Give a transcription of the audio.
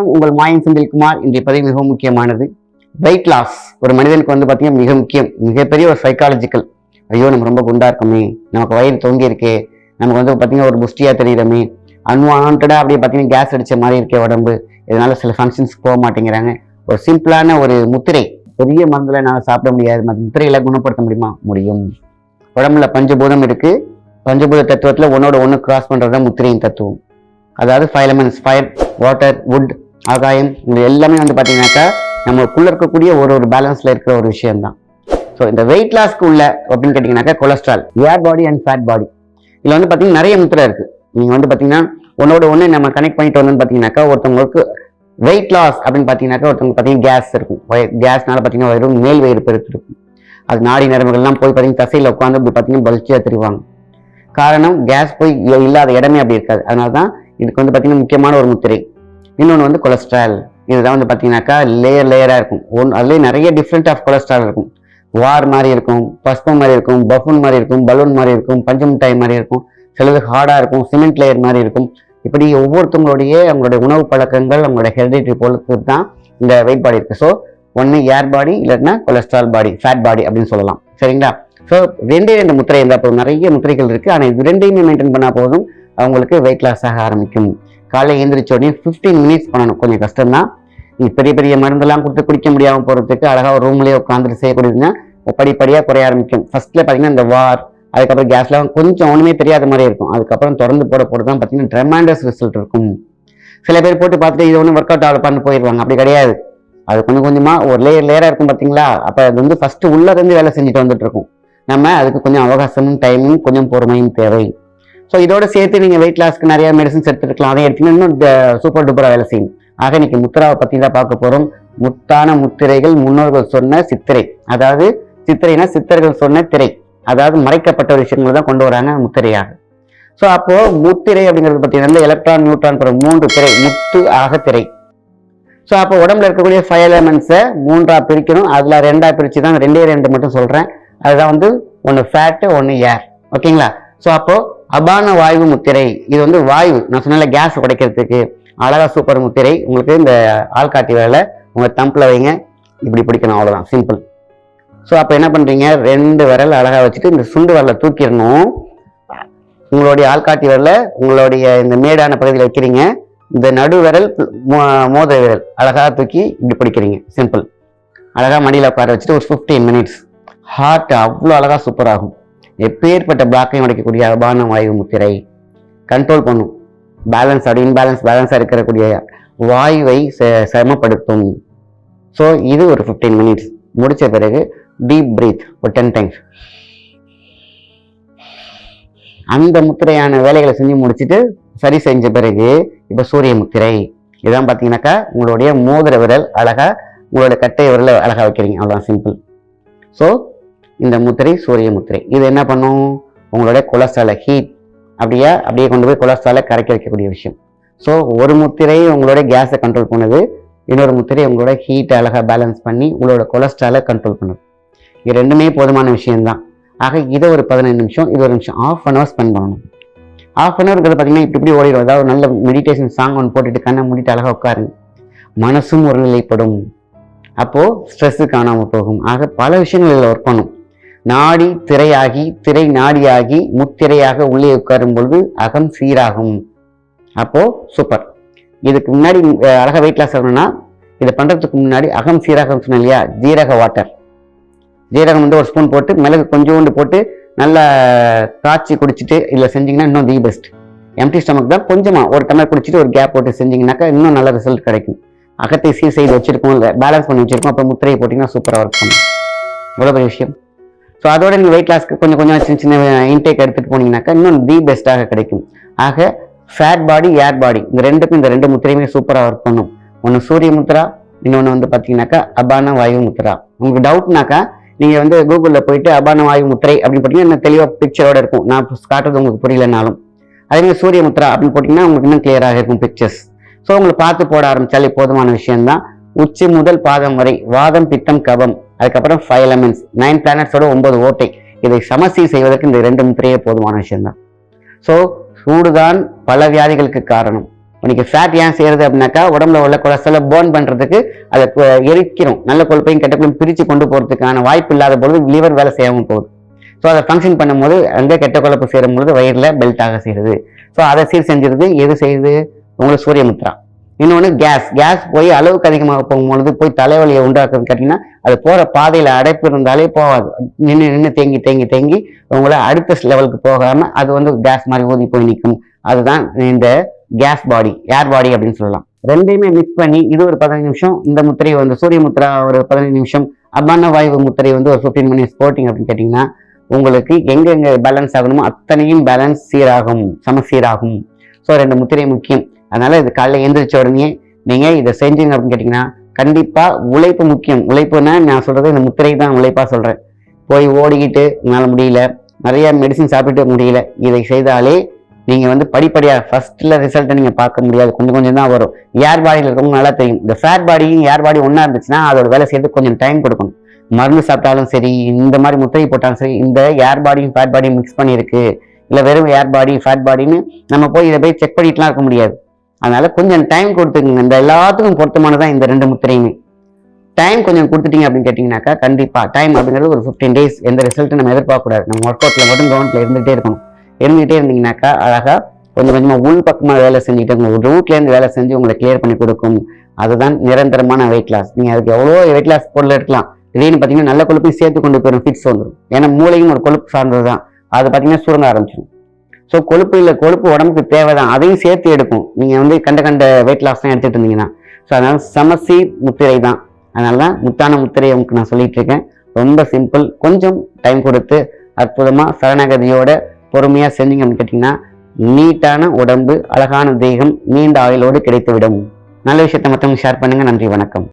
வணக்கம் உங்கள் மாயன் செந்தில்குமார். இன்றைய பதிவு மிகவும் முக்கியமானது. வெயிட் லாஸ் ஒரு மனிதனுக்கு வந்து பார்த்தீங்கன்னா மிக முக்கியம். மிகப்பெரிய ஒரு சைக்காலஜிக்கல் ஐயோ நம்ம ரொம்ப குண்டா இருக்கோமே நமக்கு வயிறு தொங்கி இருக்கே நமக்கு வந்து பார்த்தீங்கன்னா ஒரு புஷ்டியா தெரியுறமே. அன்வான்டா அப்படியே பார்த்தீங்கன்னா கேஸ் அடிச்ச மாதிரி இருக்கே உடம்பு. இதனால சில ஃபங்க்ஷன்ஸ் போக மாட்டேங்கிறாங்க. ஒரு சிம்பிளான ஒரு முத்திரை. பெரிய மருந்துல என்னால் சாப்பிட முடியாது. முத்திரையில குணப்படுத்த முடியுமா? முடியும். உடம்புல பஞ்சபூதம் இருக்கு. பஞ்சபூத தத்துவத்துல ஒன்னோட ஒன்று கிராஸ் பண்றது தான் முத்திரையின் தத்துவம். அதாவது five elements fire water wood ஆகாயம் இது எல்லாமே வந்து பார்த்தீங்கன்னாக்கா நமக்குள்ள இருக்கக்கூடிய ஒரு ஒரு பேலன்ஸில் இருக்கிற ஒரு விஷயம்தான். ஸோ இந்த வெயிட் லாஸ்க்கு உள்ள அப்படின்னு கேட்டிங்கனாக்கா cholesterol air body and fat body இதில் வந்து பார்த்தீங்கன்னா நிறைய முத்திரை இருக்குது நீங்கள் வந்து பார்த்தீங்கன்னா ஒன்னோட ஒன்று நம்ம கனெக்ட் பண்ணிட்டு வந்தோம்னு பார்த்தீங்கன்னாக்கா ஒருத்தவங்களுக்கு வெயிட் லாஸ் அப்படின்னு பார்த்தீங்கன்னாக்கா ஒருத்தவங்க பார்த்தீங்கன்னா கேஸ் இருக்கும். கேஸ்னால பார்த்தீங்கன்னா வெறும் மேல் வயிறு பெருத்து இருக்கும். அது நாடி நரம்புகள்லாம் போய் பார்த்தீங்கன்னா தசையில் உட்காந்து இப்படி பார்த்தீங்கன்னா பல்ச்சியாக தெரிவாங்க. காரணம் கேஸ் போய் இ- இல்லாத இடமே அப்படி இருக்காது. அதனால தான் இதுக்கு வந்து பார்த்தீங்கன்னா முக்கியமான ஒரு முத்திரை. இன்னொன்று வந்து கொலஸ்ட்ரால் இதுதான் வந்து பார்த்தீங்கன்னாக்கா லேயர் லேயராக இருக்கும். ஒன் அதுலேயே நிறைய டிஃப்ரெண்ட் ஆஃப் கொலஸ்ட்ரால் இருக்கும். வார் மாதிரி இருக்கும் பஸ்பம் மாதிரி இருக்கும் பஃபூன் மாதிரி இருக்கும் பலூன் மாதிரி இருக்கும் பஞ்சு மிட்டாய் மாதிரி இருக்கும். சிலது ஹார்டாக இருக்கும் சிமெண்ட் லேயர் மாதிரி இருக்கும். இப்படி ஒவ்வொருத்தவங்களுடைய அவங்களுடைய உணவு பழக்கங்கள் அவங்களுடைய ஹெரிடிட்டி பொறுத்து தான் இந்த வெயிட் பாடி இருக்குது ஸோ ஒன்று ஏர் பாடி இல்லைன்னா கொலஸ்ட்ரால் பாடி ஃபேட் பாடி அப்படின்னு சொல்லலாம். சரிங்களா? ஸோ ரெண்டே ரெண்டு முத்திரை இருந்தால் போதும். நிறைய முத்திரைகள் இருக்குது ஆனால் இது ரெண்டையுமே மெயின்டைன் பண்ணால் போதும். அவங்களுக்கு வெயிட் லாஸ் ஆக ஆரம்பிக்கும். காலை எழுந்திரிச்சோடனே ஃபிஃப்டீன் மினிட்ஸ் பண்ணணும். கொஞ்சம் கஷ்டம்தான். நீங்கள் பெரிய பெரிய மருந்தெல்லாம் கொடுத்து குடிக்க முடியாமல் போகிறதுக்கு அழகாக ஒரு ரூம்லேயே உட்காந்துட்டு செய்யக்கூடியதுன்னா படிப்படியாக குறைய ஆரம்பிக்கும். ஃபர்ஸ்ட்ல பார்த்தீங்கன்னா இந்த வார் அதுக்கப்புறம் கேஸ்லாம் கொஞ்சம் ஒன்றுமே தெரியாத மாதிரி இருக்கும். அதுக்கப்புறம் தொடர்ந்து போட போட தான் பார்த்தீங்கன்னா ட்ரெமாண்டஸ் ரிசல்ட் இருக்கும். சில பேர் போட்டு பார்த்துட்டு இது ஒன்றும் ஒர்க் அவுட் ஆகலப்பான்னு போயிடுவாங்க அப்படி கிடையாது. அது கொஞ்சம் கொஞ்சமாக ஒரு லேயர் லேயராக இருக்கும் பார்த்தீங்களா அப்போ அது வந்து ஃபஸ்ட்டு உள்ளேருந்து வேலை செஞ்சுட்டு வந்துட்டு இருக்கும். நம்ம அதுக்கு கொஞ்சம் அவகாசமும் டைமும் கொஞ்சம் பொறுமையும் தேவை. ஸோ இதோட சேர்த்து நீங்கள் வெயிட் லாஸ்க்கு நிறைய மெடிசன்ஸ் எடுத்துருக்கலாம். அதை எடுத்தீங்கன்னா இன்னும் சூப்பர் டூப்பராக வேலை செய்யும். ஆக இன்னைக்கு முத்திராவை பற்றி தான் பார்க்க போகிறோம் முத்தான முத்திரைகள் முன்னோர்கள் சொன்ன சித்திரை. அதாவது சித்திரைனா சித்தர்கள் சொன்ன திரை. அதாவது மறைக்கப்பட்ட விஷயங்களை தான் கொண்டு வராங்க முத்திரையாக. ஸோ அப்போ முத்திரை அப்படிங்கிறது பார்த்தீங்கன்னா எலக்ட்ரான் நியூட்ரான் போகிற மூன்று திரை. முத்து ஆக திரை. ஸோ அப்போ உடம்புல இருக்கக்கூடிய ஃபைவ் எலமெண்ட்ஸை மூன்றாக பிரிக்கணும். அதில் ரெண்டாக பிரித்து தான் ரெண்டே ரெண்டு மட்டும் சொல்கிறேன் அதுதான் வந்து ஒன்று ஃபேட்டு ஒன்று ஏர் ஓகேங்களா ஸோ அப்போது அபான வாயு முத்திரை. இது வந்து வாயு நான் சொன்ன கேஸ் உடைக்கிறதுக்கு. அழகா சூப்பர் முத்திரை. உங்களுக்கு இந்த ஆள்காட்டி வேலை உங்கள் தம்பில் வைங்க. இப்படி பிடிக்கணும் அவ்வளோதான் சிம்பிள் ஸோ அப்போ என்ன பண்ணுறீங்க ரெண்டு விரல் அழகாக வச்சுட்டு இந்த சுண்டு விரலை தூக்கிடணும். உங்களுடைய ஆள்காட்டி விரலை உங்களுடைய இந்த மேடான பகுதியில் வைக்கிறீங்க. இந்த நடு விரல் மோ- மோதிர விரல் அழகாக தூக்கி இப்படி பிடிக்கிறீங்க. சிம்பிள் அழகாக மடியில் உட்கார வச்சுட்டு ஒரு ஃபிஃப்டீன் மினிட்ஸ் ஹார்ட் அவ்வளோ அழகாக சூப்பர் ஆகும். எப்பேற்பட்ட பிளாக்கையும் உடைக்கக்கூடிய அபான வாயு முத்திரை. கண்ட்ரோல் பண்ணும். பேலன்ஸ் அப்படி இன்பேலன்ஸ் பேலன்ஸாக இருக்கக்கூடிய வாயுவை சிரமப்படுத்தும் ஸோ இது ஒரு ஃபிஃப்டீன் மினிட்ஸ் முடித்த பிறகு டீப் பிரீத் ஒரு டென் டைம்ஸ் அந்த முத்திரையான வேலைகளை செஞ்சு முடிச்சுட்டு சரி செஞ்ச பிறகு இப்போ சூரிய முத்திரை. இதான் பார்த்தீங்கன்னாக்கா உங்களுடைய மோதிர விரல் அழகாக உங்களோட கட்டை விரலை அழகா வைக்கிறீங்க. அவ்வளோதான் சிம்பிள் ஸோ இந்த முத்திரை சூரிய முத்திரை. இது என்ன பண்ணும்? உங்களுடைய கொலஸ்ட்ராலை ஹீட் அப்படியே அப்படியே கொண்டு போய் கொலஸ்ட்ராலை கரைக்க வைக்கக்கூடிய விஷயம். ஸோ ஒரு முத்திரை உங்களோட கேஸை கண்ட்ரோல் பண்ணுது. இன்னொரு முத்திரை உங்களோட ஹீட்டை அழகாக பேலன்ஸ் பண்ணி உங்களோட கொலஸ்ட்ராலை கண்ட்ரோல் பண்ணுது. இது ரெண்டுமே போதுமான விஷயம்தான். ஆக இதை ஒரு பதினைந்து நிமிஷம் இது ஒரு நிமிஷம். ஆஃப் அன் ஹவர் ஸ்பெண்ட் பண்ணணும். ஆஃப் அன் ஹவர்ங்கிறது பார்த்தீங்கன்னா இப்படி இப்படி ஓடிடும். அதாவது நல்ல மெடிடேஷன் சாங் ஒன்று போட்டுட்டு கண்ணை மூடிட்டு அழகாக உட்காருங்க. மனசும் ஒரு நிலைப்படும். அப்போது ஸ்ட்ரெஸ்ஸு காணாமல் போகும். ஆக பல விஷயங்கள் இதில் ஒர்க் பண்ணும். நாடி திரையாகி திரை நாடியாகி முத்திரையாக உள்ளே உட்காரும் பொழுது அகம் சீராகும். அப்போ சூப்பர். இதுக்கு முன்னாடி அழகாக வெயிட் லாஸ் ஆகணும்னா இதை பண்ணுறதுக்கு முன்னாடி அகம் சீராகம் சொன்னேன் இல்லையா? ஜீரக வாட்டர் ஜீரகம் வந்து ஒரு ஸ்பூன் போட்டு மிளகு கொஞ்சோண்டு போட்டு நல்லா காய்ச்சி குடிச்சிட்டு இதில் செஞ்சீங்கன்னா இன்னும் தி பெஸ்ட் எம்டி ஸ்டமக் தான் கொஞ்சமாக ஒரு டம்ளர் குடிச்சிட்டு ஒரு கேப் போட்டு செஞ்சிங்கனாக்கா இன்னும் நல்ல ரிசல்ட் கிடைக்கும். அகத்தை சீர் செய்து வச்சுருக்கோம் இல்லை பேலன்ஸ் பண்ணி வச்சுருக்கோம் அப்போ முத்திரையை போட்டிங்கன்னா சூப்பராக ஒர்க் பண்ணும். எவ்வளோ பெரிய விஷயம். ஸோ அதோட நீங்கள் வெயிட் லாஸ்க்கு கொஞ்சம் கொஞ்சம் சின்ன சின்ன இன்டேக் எடுத்துகிட்டு போனீங்கன்னாக்கா இன்னும் தி பெஸ்ட்டாக கிடைக்கும். ஆக ஃபேட் பாடி ஏர் பாடி இந்த ரெண்டுக்கும் இந்த ரெண்டு முத்திரையுமே சூப்பராக ஒர்க் பண்ணும். ஒன்று சூரிய முத்திரா இன்னொன்று வந்து பார்த்தீங்கன்னாக்கா அபான வாயு முத்ரா உங்களுக்கு டவுட்னாக்கா நீங்கள் வந்து கூகுளில் போயிட்டு அபான வாயு முத்திரை அப்படின்னு போட்டிங்கன்னா இன்னும் தெளிவாக பிக்சரோடு இருக்கும். நான் காட்டுறது உங்களுக்கு புரியலனாலும். அதே மாதிரி சூரிய முத்திரா அப்படின்னு போட்டிங்கன்னா உங்களுக்கு இன்னும் கிளியராக இருக்கும் பிக்சர்ஸ் ஸோ உங்களை பார்த்து போட ஆரம்பித்தாலே போதுமான விஷயம்தான். உச்சி முதல் பாதம் வரை வாதம் பித்தம் கபம். அதுக்கப்புறம் ஃபைவ் எலமெண்ட்ஸ் நைன் பிளானட்ஸோட ஒன்பது ஓட்டை. இதை சமசீர் செய்வதற்கு இந்த ரெண்டு முத்திரையே போதுமான விஷயம்தான். ஸோ சூடுதான் பல வியாதிகளுக்கு காரணம். இன்னைக்கு ஃபேட் ஏன் செய்யறது அப்படின்னாக்கா உடம்புல உள்ள கொலஸ்ட்ராலை பேர்ன் பண்ணுறதுக்கு அதை எரிக்கிறோம். நல்ல கொழுப்பையும் கெட்டப்பையும் பிரித்து கொண்டு போகிறதுக்கான வாய்ப்பு இல்லாத பொழுது லிவர் வேலை செய்யாமல் போகுது. ஸோ அதை ஃபங்க்ஷன் பண்ணும்போது அங்கே கெட்ட கொழுப்பு சேரும் பொழுது வயிறில் பெல்ட் ஆக செய்கிறது ஸோ அதை சீர் செஞ்சிருது எது செய்யுது? உங்களுக்கு சூரியமுத்ரா இன்னொன்று கேஸ் கேஸ் போய் அளவுக்கு அதிகமாக போகும்பொழுது போய் தலைவலியை உண்டாக்குறது கேட்டிங்கன்னா அது போகிற பாதையில் அடைப்பு இருந்தாலே போகாது. நின்று நின்று தேங்கி தேங்கி தேங்கி உங்களை அடுத்த லெவலுக்கு போகாமல் அது வந்து கேஸ் மாதிரி ஊதி போய் நிற்கும். அதுதான் இந்த கேஸ் பாடி ஏர் பாடி அப்படின்னு சொல்லலாம். ரெண்டையுமே மிக்ஸ் பண்ணி இது ஒரு பதினஞ்சு நிமிஷம் இந்த முத்திரை வந்து சூரிய முத்திரா ஒரு பதினஞ்சு நிமிஷம் அபான வாயு முத்திரை வந்து ஒரு ஃபிஃப்டீன் மினிட்ஸ் போட்டிங்க அப்படின்னு கேட்டிங்கன்னா உங்களுக்கு எங்கெங்கே பேலன்ஸ் ஆகணுமோ அத்தனையும் பேலன்ஸ் சீராகும் சமசீராகும். ஸோ ரெண்டு முத்திரை முக்கியம். அதனால இது காலைல எழுந்திரிச்ச உடனே நீங்க இதை செஞ்சீங்க அப்படின்னு கேட்டிங்கன்னா கண்டிப்பா உழைப்பு முக்கியம். உழைப்புன்னா நான் சொல்றது இந்த முத்திரை தான் உழைப்பா சொல்றேன். போய் ஓடிக்கிட்டு உங்களால் முடியல. நிறைய மெடிசின் சாப்பிட்டு முடியல. இதை செய்தாலே நீங்க வந்து படிப்படியாக ஃபர்ஸ்ட்ல ரிசல்ட்டை நீங்க பார்க்க முடியாது. கொஞ்சம் கொஞ்சம் தான் வரும். ஏர் பாடியில் இருக்கவங்க நல்லா தெரியும். இந்த ஃபேட் பாடியும் ஏர் பாடி ஒன்றா இருந்துச்சுன்னா அதோட வேலை செய்யறதுக்கு கொஞ்சம் டைம் கொடுக்கணும். மருந்து சாப்பிட்டாலும் சரி இந்த மாதிரி முத்திரை போட்டாலும் சரி இந்த ஏர் பாடியும் ஃபேட் பாடியும் மிக்ஸ் பண்ணியிருக்கு. இல்லை வெறும் ஏர் பாடி ஃபேட் பாடின்னு நம்ம போய் இதை போய் செக் பண்ணிட்டுலாம் இருக்க முடியாது. அதனால கொஞ்சம் டைம் கொடுத்துங்க இந்த எல்லாத்துக்கும் பொருத்தமானதான் இந்த ரெண்டு முத்திரையுமே. டைம் கொஞ்சம் கொடுத்துட்டீங்க அப்படின்னு கேட்டிங்கனாக்கா கண்டிப்பாக டைம் அப்படிங்கிறது ஒரு ஃபிஃப்டீன் டேஸ் எந்த ரிசல்ட்டும் நம்ம எதிர்பார்க்கக்கூடாது. நம்ம ஒர்க் அவுட்டில் மட்டும் கவனத்தில் இருந்துகிட்டே இருக்கணும். இருந்துகிட்டே இருந்தீங்கனாக்கா அழகாக கொஞ்சம் கொஞ்சமாக உள் பக்கமாக வேலை செஞ்சுட்டு உங்கள் ரூட்லேருந்து வேலை செஞ்சு உங்களை கிளியர் பண்ணி கொடுக்கும். அதுதான் நிரந்தரமான வெயிட் லாஸ் நீங்கள் அதுக்கு எவ்வளோ வெயிட் லாஸ் பொருள் எடுக்கலாம். திடீர்னு பார்த்தீங்கன்னா நல்ல கொழுப்பையும் சேர்த்து கொண்டு போயிடும் ஃபிக்ஸ் வந்துடும் ஏன்னா மூளையும் ஒரு கொழுப்பு சார்ந்தது தான் அது பார்த்தீங்கன்னா சுருங்க ஆரம்பிச்சிடும் ஸோ கொழுப்பு இல்லை கொழுப்பு உடம்புக்கு தேவை தான் அதையும் சேர்த்து எடுக்கும். நீங்கள் வந்து கண்ட கண்ட வெயிட் லாஸ் தான் எடுத்துகிட்டு இருந்தீங்கன்னா. ஸோ அதனால் சமசி முத்திரை தான். அதனால தான் முத்தான முத்திரை உங்களுக்கு நான் சொல்லிட்டு இருக்கேன். ரொம்ப சிம்பிள் கொஞ்சம் டைம் கொடுத்து அற்புதமாக சரணகதியோட பொறுமையாக செஞ்சீங்க அப்படின்னு கேட்டிங்கன்னா நீட்டான உடம்பு அழகான தேகம் நீண்ட ஆயுளோடு கிடைத்துவிடும். நல்ல விஷயத்தை மற்றவங்க ஷேர் பண்ணுங்கள் நன்றி வணக்கம்.